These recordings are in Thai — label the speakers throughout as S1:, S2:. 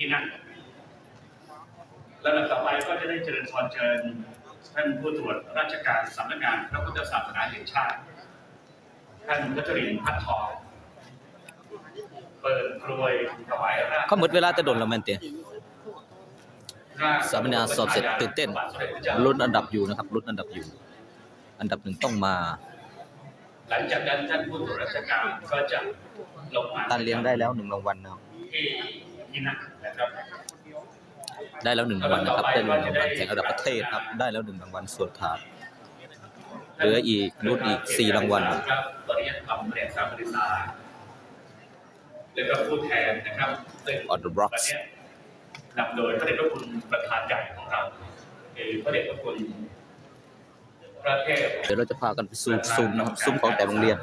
S1: ที่นั่นแล้วต่อไปก็จะได้เจริญพรเชิญท่านผู้ตรวจราชการสำนักงานพระพุทธศาสนาแห่งชาติ ท่านพัชรินทร์พัดทองเปิดกรวยถวายราช
S2: เขาหมดเวลาจะโดนแล้วแม่นเตียสัมมนาสอบเสร็จตื่นเต้นลุ้นอันดับอยู่นะครับลุ้นอันดับอยู่ อันดับหนึ่งต้องมา
S1: หลังจากนั้นท่านผู้ตรวจราชการก็จะลงมา
S2: ตันเลี้ยงได้แล้วหนึ่งรางวัลนะครับ ได้แล้วหนึ่งรางวัลนะครับ ได้หนึ่งรางวัลแข่งระดับประเทศครับ ได้แล้วหนึ่งรางวัลส่วนถาดเหลืออีกรุ่นอีกสี่รางวัล
S1: ครับปริยัติธรรมเรียนสามปริญญาแล้วก็ผู้แทนนะครับซึ่ง
S2: On the blocks
S1: วันนี้นำโดยพระเดชพระคุณประธานใหญ่ของเราคือพระเดชพระคุณพระเทพ
S2: เดี๋ยวเราจะพากันไปซูมซูมนะครับซุ้มของแต่โรงเรียน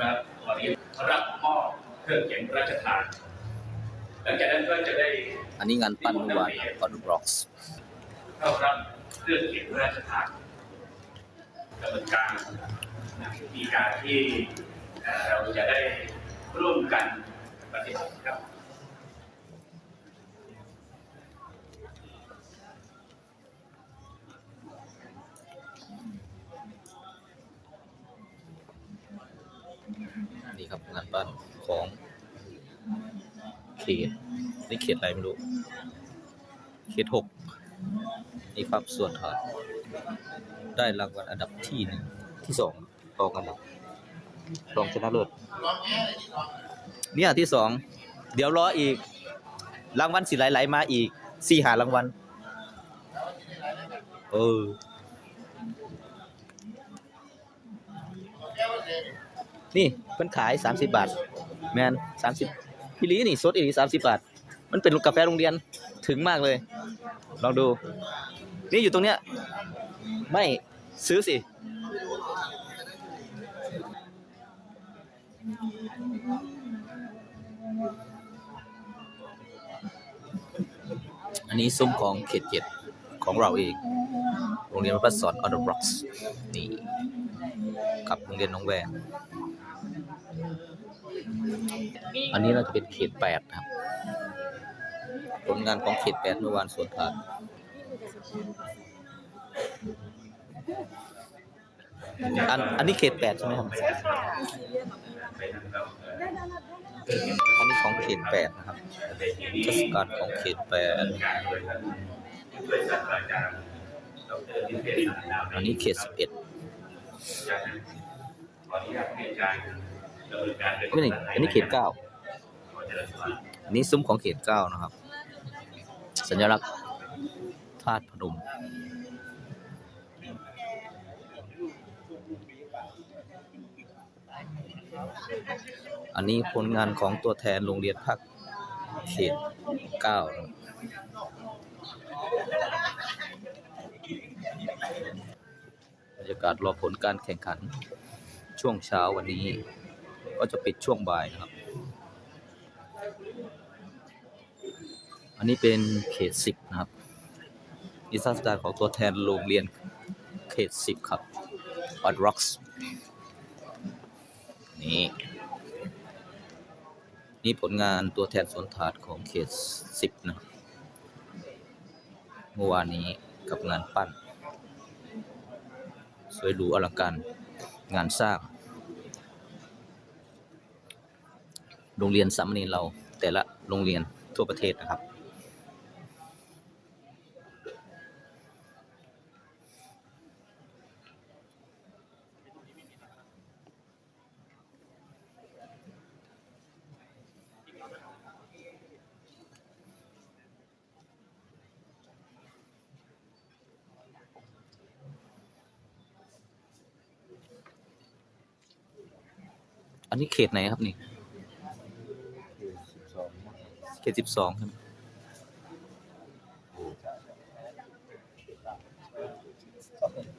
S1: วันนี้รับมอบเครื่องเขียนราชทาน ลังจากนั้นก็จะได้
S2: อันนี้งานปั้นเมื่อวานออดบล็อกส์
S1: เข้ารับเครื่องเขียนพระราชทานดำเนินการมีการที่เอ่อเราจะได้ร่วมกันปฏิบัติครับ
S2: นี่ครับงานปั้นของเขต นี่เขตอะไรไม่รู้ เขตหกนี่ครับส่วนถาดได้รางวัลอันดับที่หนึ่งที่สองรองอันดับรองชนะเลิศเนี่ยที่สองเดี๋ยวรออีก รางวัลสิไหลๆมาอีกสี่หารางวัลเออนี่เพิ่นขาย30บาท แมน30 พี่ลีนี่สดอีก30บบาท มันเป็นกาแฟโรงเรียนถึงมากเลย ลองดู นี่อยู่ตรงเนี้ย ไม่ซื้อสิ อันนี้ซุ้มของเขตเจ็ดของเราเอง โรงเรียนวัดพระสอนออร์บล็อกส์นี่กับโรงเรียนน้องแวง อันนี้เราจะเป็นเขตแปดครับ ผลงานของเขตแปดเมื่อวานสวนทานอันอันนี้เขตแปดใช่ไหมครับ อันนี้ของเขตแปดนะครับเทศกาลของเขตแปดอันนี้เขตสิบเอ็ด
S1: ขออนุญาตให้อาจารย์ ดำเนินการโดย
S2: ไม่นี่อันนี้เขตเก้า
S1: ขอเจริญพร
S2: อันนี้ซุ้มของเขตเก้านะครับ สัญลักษณ์ธาตุพนมอันนี้ผลงานของตัวแทนโรงเรียนภาคเขตเก้านะครับบรรยากาศรอผลการแข่งขันช่วงเช้าวันนี้ ก็จะปิดช่วงบ่ายนะครับ อันนี้เป็นเขตสิบนะครับนิทรรศการของตัวแทนโรงเรียนเขตสิบครับออดร็อกส์นี่นี่ผลงานตัวแทนสวนถาดของเขตสิบนะเมื่อวานนี้กับงานปั้น สวยหรูอลังการงานสร้าง โรงเรียนสามเณรเราแต่ละโรงเรียนทั่วประเทศนะครับ อันนี้เขตไหนครับนี่ เขตสิบสองครับ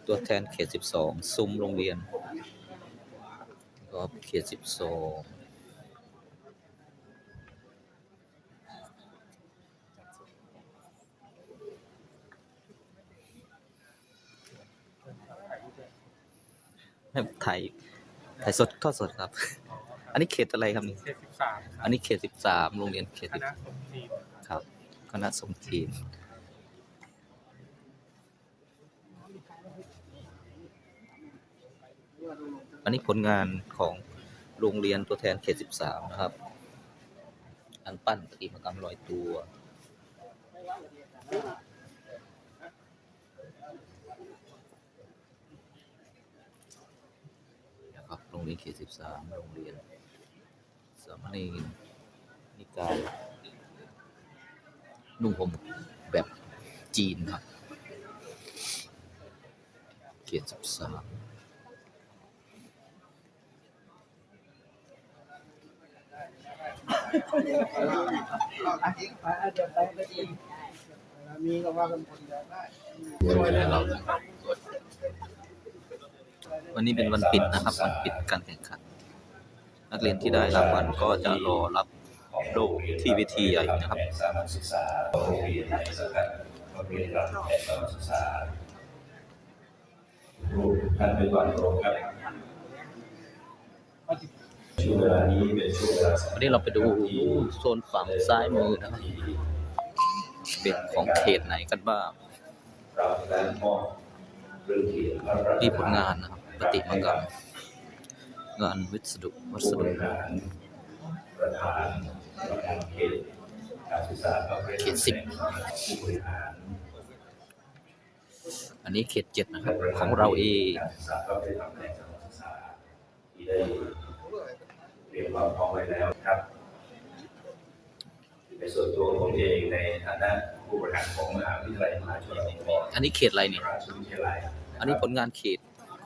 S2: ตัวแทนเขตสิบสองซุ้มโรงเรียนก็เขตสิบสองให้ถ่ายถ่ายสดทอดสดครับ นนี้เขตอะไรครับนี่
S3: เจ็ดสิบสาม
S2: อันนี้เขตสิบสามโรงเรียนเขต
S3: ค
S2: สิบ
S3: ณะสมจีน
S2: ครับคณะสงฆ์จีนอันนี้ผลงานของโรงเรียนตัวแทนเขต13นะครับ อันปั้นประติมากรรมลอยตัวนะครับโรงเรียนเขต13โรงเรียน สามเณรนิกายนุ่งห่มแบบจีนครับเขต13
S3: มีก็ว่ากันคนเดียวได้
S2: วันนี้เป็นวันปิดนะครับ วันปิดการแข่งขัน นักเรียนที่ได้รางวัลก็จะรอรับโล่ที่เวทีใหญ่นะครับ
S4: สามัญศึกษาโรงเรียนในสังกัดโรงเรียนรามแพทย์สามัญศึกษารูปท่านเป็นวันโปรครับช่วงเวลานี้เป็นช่วงเวลาสำคัญ
S2: วันนี้เราไปดูโซนฝั่งซ้ายมือนะครับเป็นของเขตไหนกันบ้าง
S4: เราได้มอบเรื่องเขียนพระราช
S2: ที่ผลงานนะครับปฏิมากรรม งานวิสดุวัสดุ
S4: ริหารประธานกรรมการเขตเข
S2: ตสิบอันนี้เขตเจ็ดนะครับ ของเราเอง
S4: การศึกษาก็ได้ทำในสถานศึกษาที่ได้เตรียมความพร้อมไว้แล้วครับในส่วนตัวผมเองในฐานะผู้บริหารของมหาวิทยาลัยมหาจุฬาลงกรณ
S2: อันนี้เขตอะไรเนี่ยอันนี้ผลงานเขต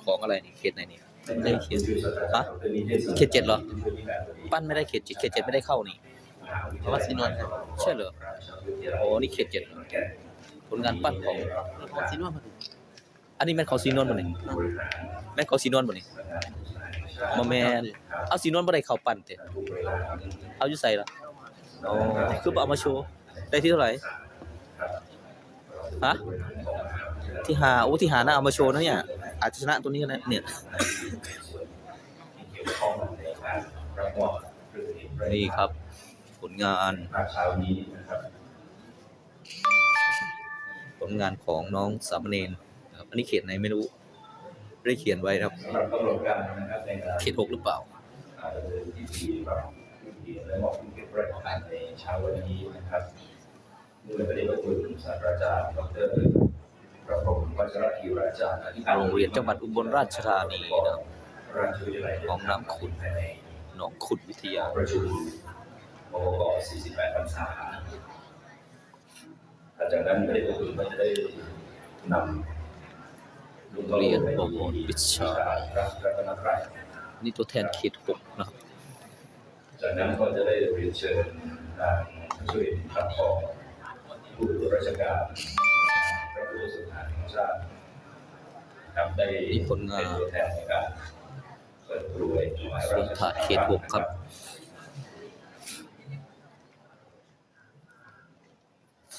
S2: ของอะไรเนี่ยเขตไหนเนี่ย ไม่ได้เขต
S4: ชื่อศาสตราจารย์ดรนิทศ
S2: เขตเจ็ดเหรอ ปั้นไม่ได้เขตเจ็ดเขตเจ็ดไม่ได้เข้านี่เพราะว่ายสีนวลใช่เหรอโอ้นี่เขตเจ็ดผลงานปั้นของของสีนวลมาอันนี้แม่นเขาสีนวลบ่เนี่ยแม่นเขาสีนวลบ่เนี่ย
S4: สำนักงาแม่
S2: นเอาสีนวลบ่ได้เข้าปั้นเตะเอาอยู่ใส่ละโอ้คือเอามาโชว์ได้ที่เท่าไหร่ฮะที่หาโอ้ที่หาน่าเอามาโชว์นะเนี่ย อาจจะชนะตัวนี้ก็ได้เนี่ย
S4: เกี่ยวข้องในการรับมอบเรื่องนี้
S2: นี่ครับ ผลงาน
S4: ภาคเช้านี้นะครับ
S2: ผลงานของน้องสามเณรนะครับอันนี้เขตไหนไม่รู้ไม่ได้เขียนไว้นะครับ
S4: สำหรับกำหนดการนะครับในการ
S2: เขตหกหรือเปล่า
S4: อ่าดำเนินพิธีรับผู้เกียรติและมอบผู้เกียรติราชการในเช้าวันนี้นะครับเมื่อประเด็นพระคุณศาสตราจารย์ดรพ ระพรหมวัชรธีราจารย์อธิการ
S2: โรงเรียนจังหวัดอุบลราชธานีนะครับ
S4: ราชวิทยาลัย
S2: ของน้ำขุ่น
S4: ภายใน
S2: หนองขุดวิทยา
S4: ประชุมมก48พรรษาหลังจากนั้นประเด็นพระคุณก็จะได้นำ
S2: โรงเรียนบวรวิชา
S4: พระรัตนตรัย
S2: นี่ตัวแทนเขตหกนะครับ
S4: จากนั้นก็จะได้เรียนเชิญทางช่วยทัพทองผู้ตรวจราชการ ครับได้
S2: มีผลงาน
S4: เป็นตัวแทนในการเปิดกรวยถวาย
S2: สุ
S4: ราช
S2: ธาเขตหกครับ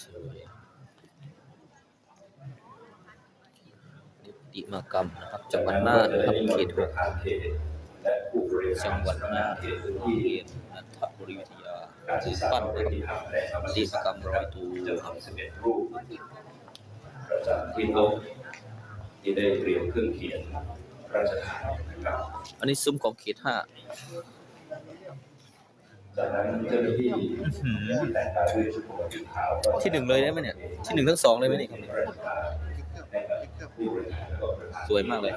S2: สวยปฏิมากรรมนะครับจังหวัดน่านนะครับเขตหก
S4: ทางเขตและผู้บริหาร
S2: จังหวัดน่าน
S4: เขต
S2: โรง
S4: ที่
S2: เรียนนัทบริวิทยา
S4: การศึกษา
S2: ปั้น
S4: ป
S2: นะครับ
S4: ฏิธรรมและธรรม
S2: ปฏิมากรรมร้อยตัว
S4: จำนวน11รูปประจำที่โต๊ะ ที่ได้เตรียมเครื่องเขียนพระราชทานนะครับ
S2: อันนี้ซุ้มของเขตห้า
S4: จากนั้นเจ้าหน้าที่ที่แต่งกายด้วยชุดปกติขาวก็
S2: ที่หนึ่งเลยได้ไหมเนี่ย ที่หนึ่งทั้งสองเลยไหมเนี่ย
S4: พระราชทานให้กับผู้บริหารและก็ประธาน
S2: สวยมากเลย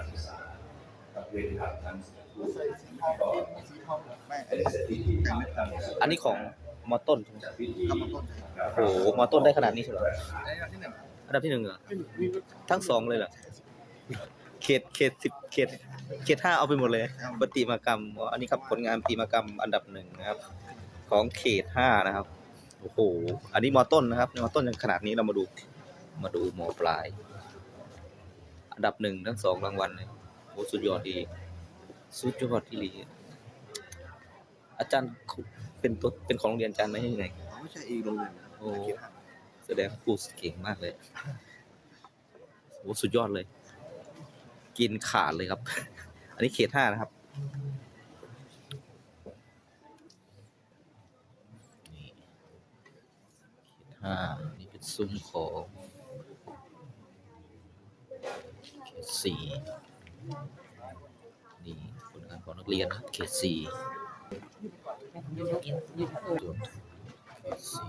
S4: ครับเรียนทางทั้งผู้บริหารก็
S3: สีทองแม่
S4: เป็นเสร็จพิธีตั้ง
S2: อันนี้ของมอต้น
S4: จัดพิธี
S2: โอ้โหมอต้นได้ขนาดนี้ใช่เหรอ
S3: ในอันที่หนึ่ง
S2: อันดับที่หนึ่งเหรอทั้งสองเลยเหรอ เขตเขตสิบเขตเขตห้าเอาไปหมดเลยปฏิมากรรมอ๋ออันนี้ครับผลงานประติมากรรมอันดับหนึ่งนะครับ ของเขตห้านะครับโอ้โหอันนี้มอต้นนะครับมอต้นยังขนาดนี้เรามาดู มาดูมอปลาย อันดับหนึ่งทั้งสองรางวัลเลยโอ้สุดยอดดีสุดยอดที่ดีอาจารย์เป็นตัวเป็นของโรงเรียนอาจารย์ไหมยังไง
S3: ไม่ใช่อีกโรงเรียน
S2: โอ้แสดงพูดเก่งมากเลยโอ้สุดยอดเลย กินขาดเลยครับ อันนี้เขตห้านะครับนี่เขตห้าเป็นซุ้มของเขตสี่นี่ผลงานของนักเรียนนะครับเขตสี่ตรวเขตสี่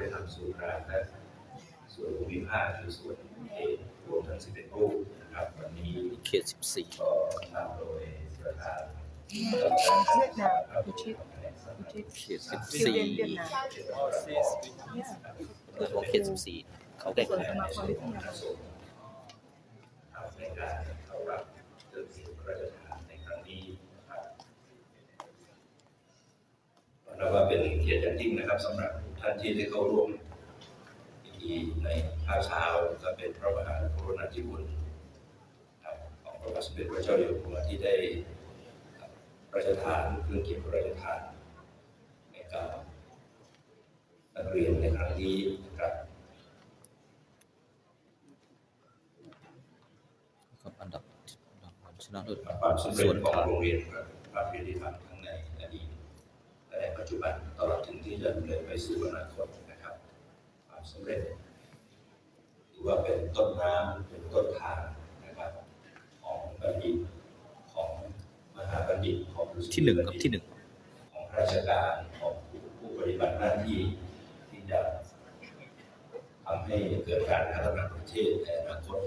S4: ำนักงานพระบริหารส่วนกลางและส่วนภูมิภาคคือส่วนเขตรวมทั้ง11รูปนะครับวันนี้
S2: เขตสิบสี่
S4: ก็นำโดยประธาน
S5: เวียดนามอุทิศอุทิศ
S2: เขตสิบ
S5: ซิล
S2: สี่
S5: เวียนเวียดนาม
S2: เปิดของเขตสิบสี่เขาใกล้
S5: ส่วน
S2: ๆ
S5: สมาคมวิทยาศาสตร์
S4: ครับในการเข้ารับเรื่องสิ่งพระราชทานในครั้งนี้นะครับนับว่าเป็นเกียรติอย่างยิ่งนะครับสำหรับ ท่านที่ได้เข้าร่วมพิธีในภาคเช้าก็เป็นพระมหากรุณาธิคุณของพระบาทสมเด็จพระเจ้าอยู่หัวที่ได้พระราชทานเครื่องเกียรติพระราชทานในการนักเรียนในครั้งนี้นะครับ
S2: ครับอันดับรางวัลชนะเลิศ
S4: ความสำเร็
S2: ส่
S4: จ
S2: วน
S4: ของโรงเรียนพระพิริธรรม และในปัจจุบันตลอดถึงที่จะดำเนินไปสู่อนาคตนะครับ ความสำเร็จถือว่าเป็นต้นน้ำเป็นต้นทางนะครับของบัณฑิตของมหาบัณฑิตของฤาษี
S2: ที่หนึ่งครับที่หนึ่ง
S4: ของราชการของผู้ปฏิบัติหน้าที่ที่จะทำให้เกิดการพัฒนาประเทศในอนาคต